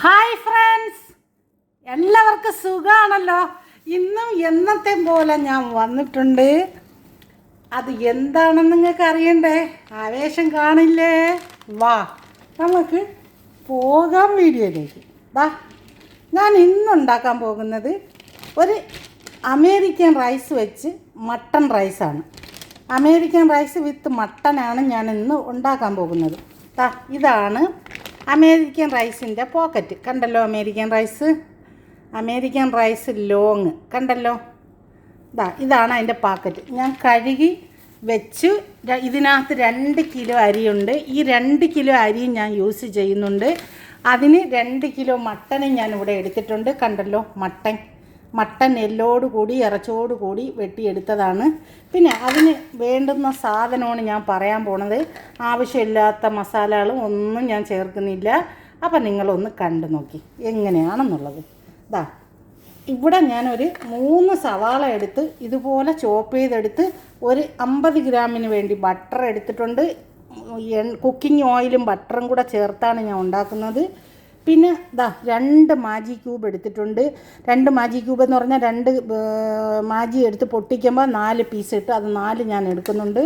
Hi friends. എല്ലാവർക്കും സുഖമാണല്ലോ ഇന്നും എന്നത്തെ പോലെ ഞാൻ വന്നിട്ടുണ്ട്. അത് എന്താണെന്ന് നിങ്ങൾക്ക് അറിയണ്ടേ? ആവേശം കാണില്ലേ? വാ നമുക്ക് പോകാം വീഡിയോയിലേക്ക്. വാ ഞാൻ ഇന്നുണ്ടാക്കാൻ പോകുന്നത് ഒരു അമേരിക്കൻ റൈസ് വെച്ച് മട്ടൺ റൈസാണ്. അമേരിക്കൻ റൈസ് വിത്ത് മട്ടനാണ് ഞാൻ ഇന്ന് ഉണ്ടാക്കാൻ പോകുന്നത്. ഇതാണ് അമേരിക്കൻ റൈസിന്റെ പോക്കറ്റ്. കണ്ടല്ലോ American rice? American rice long. കണ്ടല്ലോ? ഇതാ ഇതാണ് അതിന്റെ പാക്കറ്റ്. ഞാൻ കഴുകി വെച്ച്. ഇതിനകത്ത് രണ്ട് കിലോ അരിയുണ്ട്. ഈ രണ്ട് കിലോ അരിയും ഞാൻ യൂസ് ചെയ്യുന്നുണ്ട്. അതിന് രണ്ട് കിലോ മട്ടനും ഞാൻ ഇവിടെ എടുത്തിട്ടുണ്ട്. കണ്ടല്ലോ? മട്ടൻ. മട്ടൻ എല്ലോട് കൂടി ഇറച്ചോട് കൂടി വെട്ടിയെടുത്തതാണ്. പിന്നെ അതിന് വേണ്ടുന്ന സാധനമാണ് ഞാൻ പറയാൻ പോണത്. ആവശ്യമില്ലാത്ത മസാലകളും ഒന്നും ഞാൻ ചേർക്കുന്നില്ല. അപ്പം നിങ്ങളൊന്ന് കണ്ടു നോക്കി എങ്ങനെയാണെന്നുള്ളത്. ഇതാ ഇവിടെ ഞാനൊരു മൂന്ന് സവാള എടുത്ത് ഇതുപോലെ ചോപ്പ് ചെയ്തെടുത്ത് ഒരു അമ്പത് ഗ്രാമിന് വേണ്ടി ബട്ടർ എടുത്തിട്ടുണ്ട്. കുക്കിംഗ് ഓയിലും ബട്ടറും കൂടെ ചേർത്താണ് ഞാൻ ഉണ്ടാക്കുന്നത്. പിന്നെ ദാ രണ്ട് മാജി ക്യൂബ് എടുത്തിട്ടുണ്ട്. രണ്ട് മാജി ക്യൂബ് എന്ന് പറഞ്ഞാൽ രണ്ട് മാജി എടുത്ത് പൊട്ടിക്കുമ്പോൾ നാല് പീസ് ഇട്ട് അത് നാല് ഞാൻ എടുക്കുന്നുണ്ട്.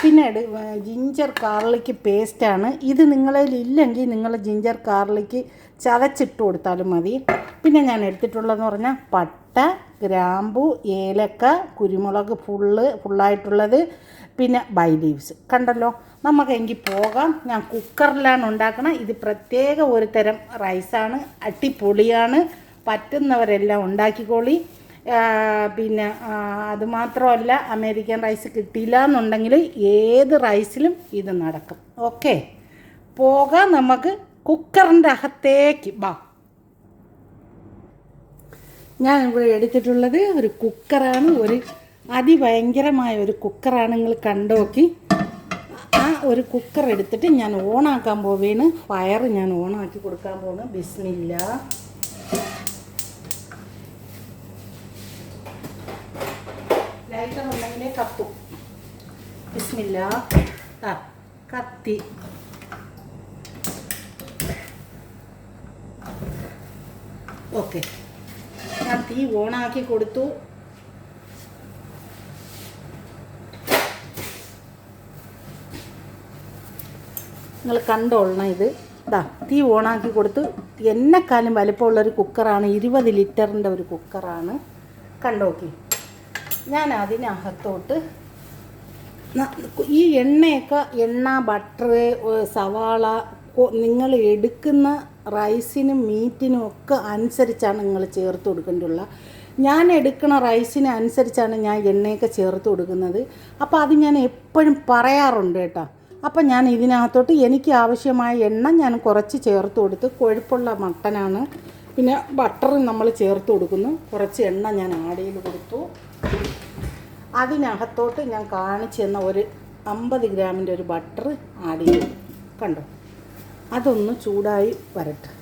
പിന്നെ എടു ജിഞ്ചർ കാർലിക്ക് പേസ്റ്റാണ് ഇത് നിങ്ങളിൽ ഇല്ലെങ്കിൽ നിങ്ങൾ ജിഞ്ചർ കാർലിക്ക് ചതച്ചിട്ട് കൊടുത്താലും മതി. പിന്നെ ഞാൻ എടുത്തിട്ടുള്ളതെന്ന് പറഞ്ഞാൽ പട്ട ഗ്രാമ്പു ഏലക്ക കുരുമുളക് ഫുള്ള് ഫുള്ളായിട്ടുള്ളത് പിന്നെ ബൈ ലീവ്സ്. കണ്ടല്ലോ? നമുക്ക് നമുക്കെങ്കിൽ പോകാം. ഞാൻ കുക്കറിലാണ് ഉണ്ടാക്കണം. ഇത് പ്രത്യേക ഒരു തരം റൈസാണ്. അടിപൊളിയാണ്. പറ്റുന്നവരെല്ലാം ഉണ്ടാക്കിക്കോളി. പിന്നെ അതുമാത്രമല്ല അമേരിക്കൻ റൈസ് കിട്ടിയില്ല എന്നുണ്ടെങ്കിൽ ഏത് റൈസിലും ഇത് നടക്കും. ഓക്കെ? പോകാം നമുക്ക് കുക്കറിന്റെ അകത്തേക്ക്. വാ ഞാൻ ഇവിടെ എടുത്തിട്ടുള്ളത് ഒരു കുക്കറാണ്. ഒരു അതിഭയങ്കരമായ ഒരു കുക്കറാണ് നിങ്ങൾ കണ്ടോക്കി. ആ ഒരു കുക്കർ എടുത്തിട്ട് ഞാൻ ഓണാക്കാൻ പോവേണ്. ഫയർ ഞാൻ ഓണാക്കി കൊടുക്കാൻ പോകുന്നു ബിസ്മില്ല. ബിസ്മില്ല. ആ കത്തി. ഓക്കെ. ഞാൻ തീ ഓണാക്കി കൊടുത്തു. നിങ്ങൾ കണ്ടോളണം ഇത്. ഇതാ തീ ഓണാക്കി കൊടുത്ത്. എന്നെക്കാലും വലിപ്പമുള്ളൊരു കുക്കറാണ് ഇരുപത് ലിറ്ററിന്റെ ഒരു കുക്കറാണ്. കണ്ടോക്കി ഞാൻ അതിനകത്തോട്ട് ഈ എണ്ണയൊക്കെ എണ്ണ ബട്ടർ സവാള നിങ്ങൾ എടുക്കുന്ന റൈസിനും മീറ്റിനും ഒക്കെ അനുസരിച്ചാണ് നിങ്ങൾ ചേർത്ത് കൊടുക്കേണ്ടുള്ള ഞാൻ എടുക്കുന്ന റൈസിന് അനുസരിച്ചാണ് ഞാൻ എണ്ണയൊക്കെ ചേർത്ത് കൊടുക്കുന്നത്. അപ്പോൾ അത് ഞാൻ എപ്പോഴും പറയാറുണ്ട് കേട്ടോ. അപ്പം ഞാൻ ഇതിനകത്തോട്ട് എനിക്ക് ആവശ്യമായ എണ്ണ ഞാൻ കുറച്ച് ചേർത്ത് കൊടുത്ത് കൊഴുപ്പുള്ള മട്ടനാണ്. പിന്നെ ബട്ടറും നമ്മൾ ചേർത്ത് കൊടുക്കുന്നു. കുറച്ച് എണ്ണ ഞാൻ ആടയിൽ കൊടുത്തു. അതിനകത്തോട്ട് ഞാൻ കാണിച്ചു തന്ന ഒരു അമ്പത് ഗ്രാമിന്റെ ഒരു ബട്ടർ ആഡ് ചെയ്തു. കണ്ടോ? അതൊന്ന് ചൂടായി വരട്ടെ.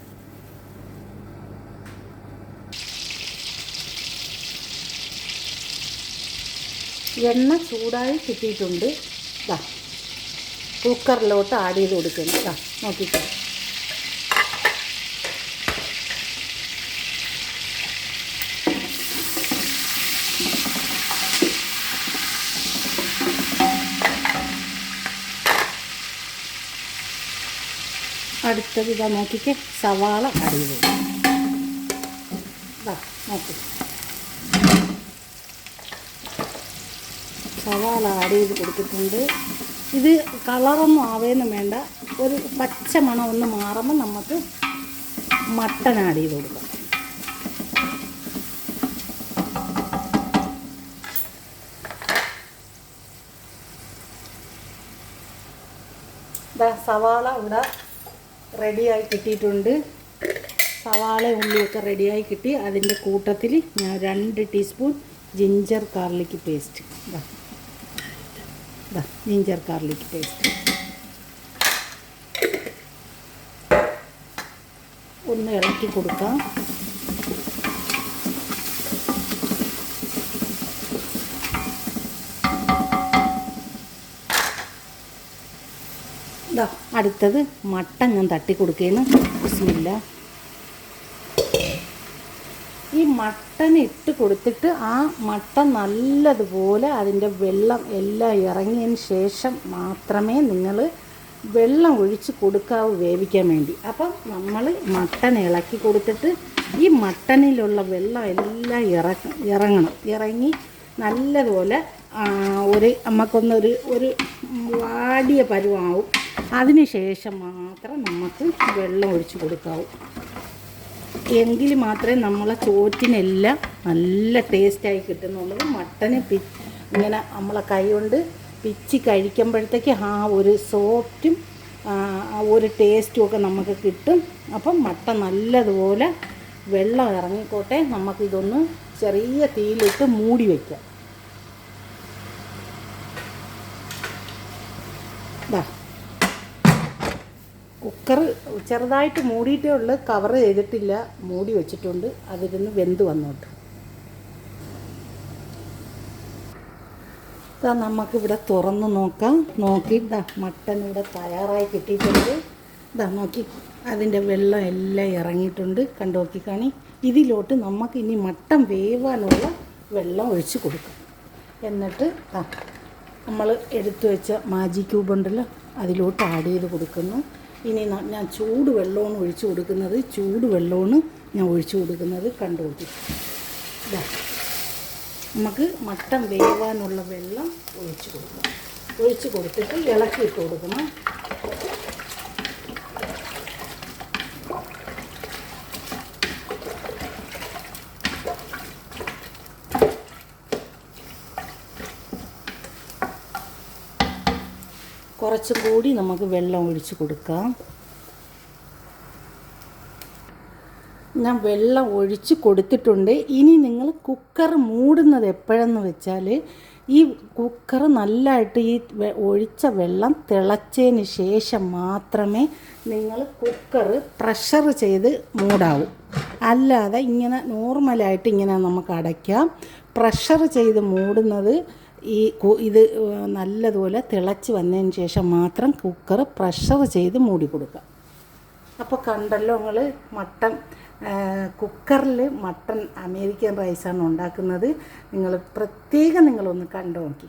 എണ്ണ ചൂടായി കിട്ടിയിട്ടുണ്ട്. കുക്കറിലോട്ട് ആഡ് ചെയ്ത് കൊടുക്കുന്നു. നോക്കിക്കോ. അടുത്തത് ഇതാ നോക്കിക്കേ. സവാള അടിയിൽ നോക്കി. സവാള ആഡ് ചെയ്ത് കൊടുത്തിട്ടുണ്ട്. ഇത് കളറൊന്നും ആവേന്നും വേണ്ട. ഒരു പച്ച മണം ഒന്ന് മാറുമ്പോൾ നമുക്ക് മട്ടൻ ആഡ് ചെയ്ത് കൊടുക്കാം. സവാള ഇവിടെ റെഡിയായി കിട്ടിയിട്ടുണ്ട്. സവാള ഉള്ളിയൊക്കെ റെഡിയായി കിട്ടി. അതിന്റെ കൂട്ടത്തിൽ ഞാൻ രണ്ട് teaspoon ginger garlic paste ginger garlic paste ഒന്ന് ഇളക്കി കൊടുക്കാം. ഇതാ അടുത്തത് മട്ടൻ ഞാൻ തട്ടി കൊടുക്കുകയാണ് ബിസ്മില്ല ഈ മട്ടൻ ഇട്ട് കൊടുത്തിട്ട് ആ മട്ടൻ നല്ലതുപോലെ അതിന്റെ വെള്ളം എല്ലാം ഇറങ്ങിയതിന് ശേഷം മാത്രമേ നിങ്ങൾ വെള്ളം ഒഴിച്ച് കൊടുക്കാവൂ വേവിക്കാൻ വേണ്ടി. അപ്പം നമ്മൾ മട്ടൻ ഇളക്കി കൊടുത്തിട്ട് ഈ മട്ടനിലുള്ള വെള്ളം എല്ലാം ഇറങ്ങ ഇറങ്ങണം. ഇറങ്ങി നല്ലതുപോലെ ഒരു നമുക്കൊന്നൊരു ഒരു വാടിയ പരുവാവും. അതിന് ശേഷം മാത്രം നമുക്ക് വെള്ളം ഒഴിച്ച് കൊടുക്കാവൂ. എങ്കിൽ മാത്രമേ നമ്മളെ ചോറ്റിനെല്ലാം നല്ല ടേസ്റ്റായി കിട്ടുന്നുള്ളത് മട്ടന് പി ഇങ്ങനെ നമ്മളെ കൈ കൊണ്ട് പിച്ച് കഴിക്കുമ്പോഴത്തേക്ക് ആ ഒരു സോഫ്റ്റും ആ ഒരു ടേസ്റ്റും ഒക്കെ നമുക്ക് കിട്ടും. അപ്പം മട്ടൻ നല്ലതുപോലെ വെള്ളം ഇറങ്ങിക്കോട്ടെ. നമുക്കിതൊന്ന് ചെറിയ തീയിലിട്ട് മൂടി വയ്ക്കാം ദാ കുക്കർ ചെറുതായിട്ട് മൂടിയിട്ടേ ഉള്ളു. കവർ ചെയ്തിട്ടില്ല. മൂടി വെച്ചിട്ടുണ്ട്. അതിരുന്ന് വെന്ത് വന്നോട്ട്. ഇതാ നമുക്കിവിടെ തുറന്ന് നോക്കാം. നോക്കി ഇതാ മട്ടൻ ഇവിടെ തയ്യാറായി കിട്ടിയിട്ടുണ്ട്. ഇതാ നോക്കി അതിന്റെ വെള്ളം എല്ലാം ഇറങ്ങിയിട്ടുണ്ട്. കണ്ടു നോക്കി കാണി. ഇതിലോട്ട് നമുക്ക് ഇനി മട്ടൻ വേവാനുള്ള വെള്ളം ഒഴിച്ച് കൊടുക്കാം. എന്നിട്ട് ആ നമ്മൾ എടുത്തു വെച്ച മാജി ക്യൂബ് ഉണ്ടല്ലോ അതിലോട്ട് ആഡ് ചെയ്ത് കൊടുക്കുന്നു. ഇനി ഞാൻ ചൂട് വെള്ളമാണ് ഒഴിച്ച് കൊടുക്കുന്നത്. ചൂട് വെള്ളമാണ് ഞാൻ ഒഴിച്ച് കൊടുക്കുന്നത്. കണ്ടു നോക്കി ഇതാ നമുക്ക് മട്ടൻ വേവാനുള്ള വെള്ളം ഒഴിച്ചു കൊടുക്കണം. ഒഴിച്ച് കൊടുത്തിട്ട് ഇളക്കിയിട്ട് കൊടുക്കണം. കുറച്ചും കൂടി നമുക്ക് വെള്ളം ഒഴിച്ച് കൊടുക്കാം. ഞാൻ വെള്ളം ഒഴിച്ച് കൊടുത്തിട്ടുണ്ട്. ഇനി നിങ്ങൾ കുക്കർ മൂടുന്നത് എപ്പോഴെന്ന് വെച്ചാൽ ഈ കുക്കർ നല്ലതായിട്ട് ഈ ഒഴിച്ച വെള്ളം തിളച്ചതിന് ശേഷം മാത്രമേ നിങ്ങൾ കുക്കർ പ്രഷർ ചെയ്ത് മൂടാവൂ. അല്ലാതെ ഇങ്ങനെ നോർമലായിട്ട് ഇങ്ങനെ നമുക്ക് അടയ്ക്കാം. പ്രഷർ ചെയ്ത് മൂടുന്നത് ഈ ഇത് നല്ലതുപോലെ തിളച്ച് വന്നതിന് ശേഷം മാത്രം കുക്കർ പ്രഷർ ചെയ്ത് മൂടി കൊടുക്കുക. അപ്പോൾ കണ്ടല്ലോ നിങ്ങൾ മട്ടൻ കുക്കറിൽ മട്ടൺ അമേരിക്കൻ റൈസാണ് ഉണ്ടാക്കുന്നത്. നിങ്ങൾ പ്രത്യേകം നിങ്ങളൊന്ന് കണ്ടു നോക്കി.